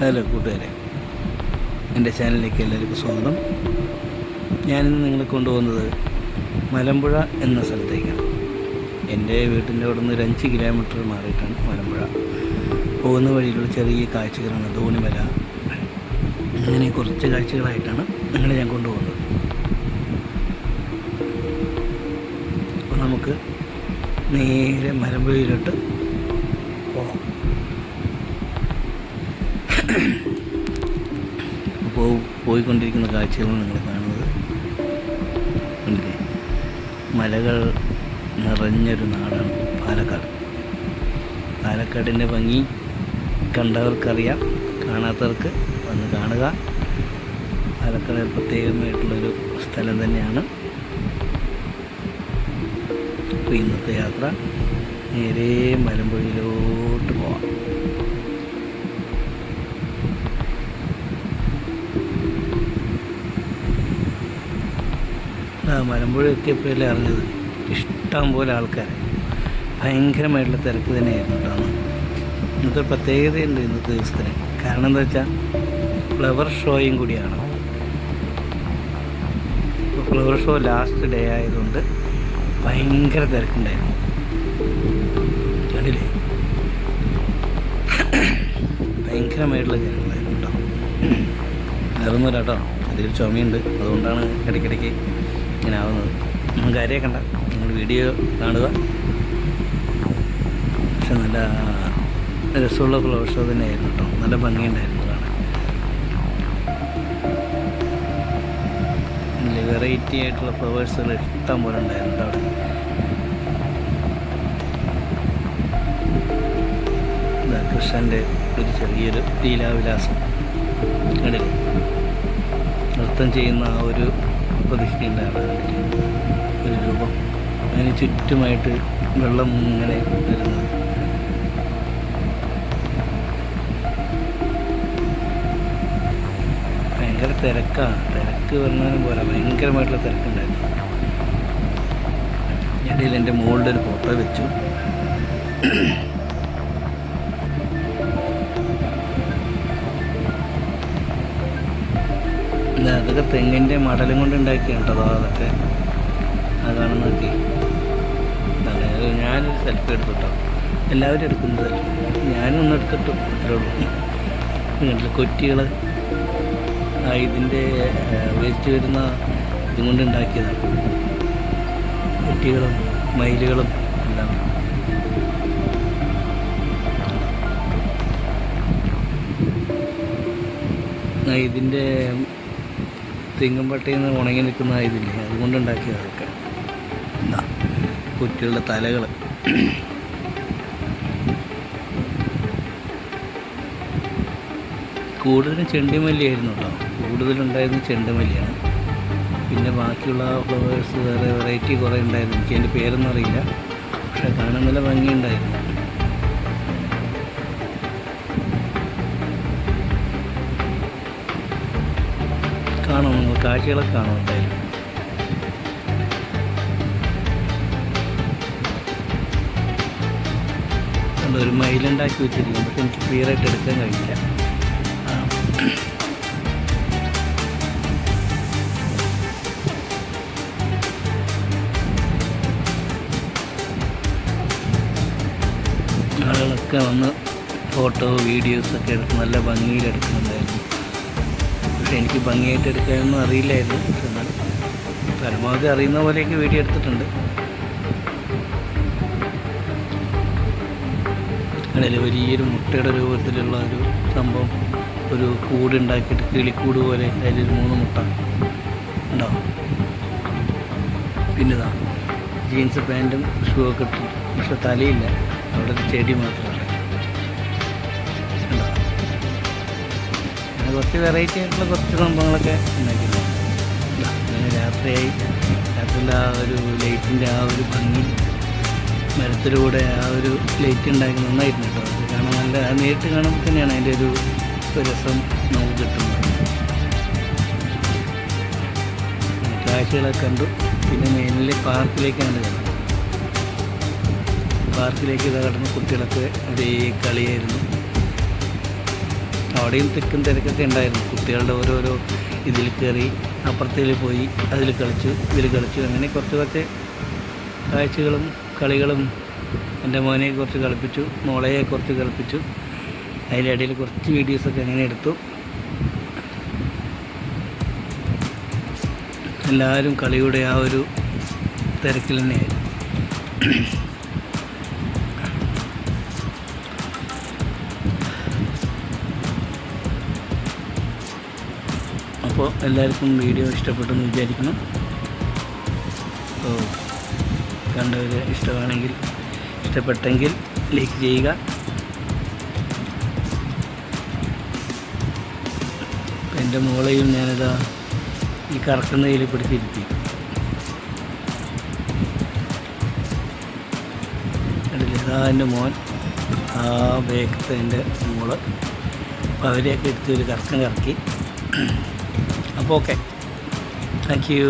Hello കൂട്ടുകാരെ. എന്റെ ചാനലിലേക്ക് എല്ലാവർക്കും സ്വാഗതം. ഞാനിന്ന് നിങ്ങളെ കൊണ്ടുപോകുന്നത് മലമ്പുഴ എന്ന സ്ഥലത്തേക്കാണ്. എന്റെ വീട്ടിന്റെ അവിടെ നിന്ന് ഒരു അഞ്ച് കിലോമീറ്റർ മാറിയിട്ടാണ് മലമ്പുഴ. പോകുന്ന വഴിയിലുള്ള ചെറിയ കാഴ്ചകളാണ് ധോണിമല. അങ്ങനെ കുറച്ച് കാഴ്ചകളായിട്ടാണ് നിങ്ങളെ ഞാൻ കൊണ്ടുപോകുന്നത്. അപ്പോൾ നമുക്ക് നേരെ മലമ്പുഴയിലോട്ട് പോകാം അപ്പോൾ പോയിക്കൊണ്ടിരിക്കുന്ന കാഴ്ചകളാണ് നിങ്ങൾ കാണുന്നത്. മലകൾ നിറഞ്ഞൊരു നാടാണ് പാലക്കാട്. പാലക്കാടിന്റെ ഭംഗി കണ്ടവർക്കറിയാം. കാണാത്തവർക്ക് വന്ന് കാണുക. പാലക്കാട് പ്രത്യേകമായിട്ടുള്ളൊരു സ്ഥലം തന്നെയാണ്. അപ്പോൾ ഇന്നത്തെ യാത്ര നേരെ മലമ്പുഴയിലോട്ട് പോവാം. മലമ്പുഴ എത്തിയപ്പോഴല്ലേ അറിഞ്ഞത്. ഇഷ്ടം പോലെ ആൾക്കാർ ഭയങ്കരമായിട്ടുള്ള തിരക്ക് തന്നെയായിരുന്നു കേട്ടോ. ഇന്നത്തെ പ്രത്യേകതയുണ്ട് ഇന്നത്തെ ദിവസത്തിന്. കാരണം എന്താ വെച്ചാൽ ഫ്ലവർ ഷോയും കൂടിയാണ്. ഫ്ലവർ ഷോ ലാസ്റ്റ് ഡേ ആയതുകൊണ്ട് ഭയങ്കര തിരക്കുണ്ടായിരുന്നു. കണ്ടില്ലേ? ഭയങ്കരമായിട്ടുള്ള തിരക്കുണ്ടായിരുന്നു കേട്ടോ. നിറന്നില്ല കേട്ടോ. അതിൽ ചുമയുണ്ട്. അതുകൊണ്ടാണ് ഇടയ്ക്കിടയ്ക്ക് ഇങ്ങനെ ആവുന്നത് ഒന്നും കാര്യമാക്കണ്ട നിങ്ങൾ വീഡിയോ കാണുക. പക്ഷെ നല്ല രസമുള്ള ഫ്ലവർ തന്നെയായിരുന്നു കേട്ടോ. നല്ല ഭംഗിയുണ്ടായിരുന്നു കാണാൻ. നല്ല വെറൈറ്റി ആയിട്ടുള്ള ഫ്ലവേഴ്സുകൾ ഇഷ്ടം പോലെ ഉണ്ടായിരുന്നു അവിടെ. കൃഷ്ണന്റെ ഒരു ചെറിയൊരു ലീലാവിലാസം. നൃത്തം ചെയ്യുന്ന ആ ഒരു പ്രതിഷ്ഠയുണ്ട് ഒരു രൂപം. അതിന് ചുറ്റുമായിട്ട് വെള്ളം ഇങ്ങനെ വരുന്നത്. ഭയങ്കര തിരക്കാണ്. തിരക്ക് പറഞ്ഞാലും പോലെ ഭയങ്കരമായിട്ടുള്ള തിരക്കുണ്ടായിരുന്നു. ഇടയിൽ എന്റെ മുകളിൽ ഒരു ഫോട്ടോ വെച്ചു. ഇല്ല, അതൊക്കെ തെങ്ങിന്റെ മടലും കൊണ്ട് ഉണ്ടാക്കിയാണ് കേട്ടോ അതൊക്കെ. അതാണ് നോക്കി. ഞാൻ സെൽഫി എടുത്തു കേട്ടോ എല്ലാവരും എടുക്കുന്നത് ഞാനും ഒന്ന് എടുത്തിട്ടു അത്രേ ഉള്ളൂ. കൊറ്റികൾ ഇതിന്റെ വേസ്റ്റ് വരുന്ന ഇതും കൊണ്ട് ഉണ്ടാക്കിയതാണ് കൊറ്റികളും മയിലുകളും എല്ലാം. ആ തെങ്ങുംപട്ടയിൽ നിന്ന് ഉണങ്ങി നിൽക്കുന്ന ഇതില്ലേ? അതുകൊണ്ടുണ്ടാക്കിയ അതൊക്കെ എന്താ കുറ്റികളുടെ തലകൾ കൂടുതലും ചെണ്ടുമല്ലിയായിരുന്നു കേട്ടോ. കൂടുതലുണ്ടായിരുന്നത് ചെണ്ടുമല്ലിയാണ്. പിന്നെ ബാക്കിയുള്ള ഫ്ലവേഴ്സ് വേറെ വെറൈറ്റി കുറേ ഉണ്ടായിരുന്നു. എനിക്ക് അതിന്റെ പേരൊന്നും അറിയില്ല. പക്ഷേ കാണാൻ നല്ല ഭംഗിയുണ്ടായിരുന്നു. കാഴ്ചകളൊക്കെ കാണും എന്തായാലും ഒരു മയിലുണ്ടാക്കി വെച്ചിരിക്കും പക്ഷെ എനിക്ക് ക്ലിയർ ആയിട്ട് എടുക്കാൻ കഴിയില്ല. ആളുകളൊക്കെ വന്ന് ഫോട്ടോ വീഡിയോസൊക്കെ എടുത്ത് നല്ല ഭംഗിയിൽ എടുക്കുന്നുണ്ടായിരുന്നു. എനിക്ക് ഭംഗിയായിട്ട് എടുക്കാനൊന്നും അറിയില്ലായിരുന്നു. എന്നാൽ പരമാവധി അറിയുന്ന പോലെയൊക്കെ വീഡിയോ എടുത്തിട്ടുണ്ട്. അതിൽ വലിയൊരു മുട്ടയുടെ രൂപത്തിലുള്ള ഒരു സംഭവം ഒരു കൂട് ഉണ്ടാക്കിയിട്ട് കിളിക്കൂട് പോലെ അതിലൊരു മൂന്ന് മുട്ട ഉണ്ടാവും. പിന്നെ ജീൻസ് പാന്റും ഷൂ ഒക്കെ ഇട്ടിട്ട് പക്ഷെ തലയില്ല. അവിടെ ഒരു ചെടി മാത്രമല്ല അങ്ങനെ കുറച്ച് വെറൈറ്റി ആയിട്ടുള്ള കുറച്ച് സംഭവങ്ങളൊക്കെ ഉണ്ടാക്കിയിട്ടുണ്ട്. അങ്ങനെ രാത്രിയായി. രാത്രിയിൽ ആ ഒരു ലൈറ്റിന്റെ ആ ഒരു ഭംഗി മരത്തിലൂടെ ആ ഒരു ലൈറ്റ് ഉണ്ടാക്കി നന്നായിരുന്നു കേട്ടോ. അത് കാണാൻ നല്ല നേരിട്ട് കാണുമ്പോൾ തന്നെയാണ് അതിന്റെ ഒരു രസം നമുക്ക് കിട്ടുന്നത്. കാഴ്ചകളൊക്കെ കണ്ടു. പിന്നെ മെയിനിൽ പാർക്കിലേക്കാണ് കണ്ടത് പാർക്കിലേക്ക് ഇതാ കടന്ന് കുട്ടികളൊക്കെ ഒരേ കളിയായിരുന്നു. അവിടെയും തിക്കും തിരക്കൊക്കെ ഉണ്ടായിരുന്നു. കുട്ടികളുടെ ഓരോരോ ഇതിൽ കയറി അപ്പുറത്തിൽ പോയി അതിൽ കളിച്ചു ഇതിൽ കളിച്ചു. അങ്ങനെ കുറച്ച് കുറച്ച് കാഴ്ചകളും കളികളും എന്റെ മോനെ കുറച്ച് കളിപ്പിച്ചു മോളയെ കുറച്ച് കളിപ്പിച്ചു. അതിന്റെ ഇടയിൽ കുറച്ച് വീഡിയോസൊക്കെ അങ്ങനെ എടുത്തു. എല്ലാവരും കളിയുടെ ആ ഒരു തിരക്കിൽ തന്നെയായിരുന്നു. അപ്പോൾ എല്ലാവർക്കും വീഡിയോ ഇഷ്ടപ്പെട്ടെന്ന് വിചാരിക്കുന്നു. അപ്പോൾ കണ്ടവർ ഇഷ്ടമാണെങ്കിൽ ഇഷ്ടപ്പെട്ടെങ്കിൽ ലൈക്ക് ചെയ്യുക. എന്റെ മോളെയും ഞാനിതാ ഈ കറക്കുന്നതിൽ പിടിച്ചിരുത്തി കണ്ടില്ലേ? ഇതാ എന്റെ മോൻ. ആ ബേക്കത്തെ എന്റെ മോൾ. അവരെയൊക്കെ എടുത്ത് ഒരു കറക്കം കറക്കി. അപ്പോൾ ഓക്കെ താങ്ക് യു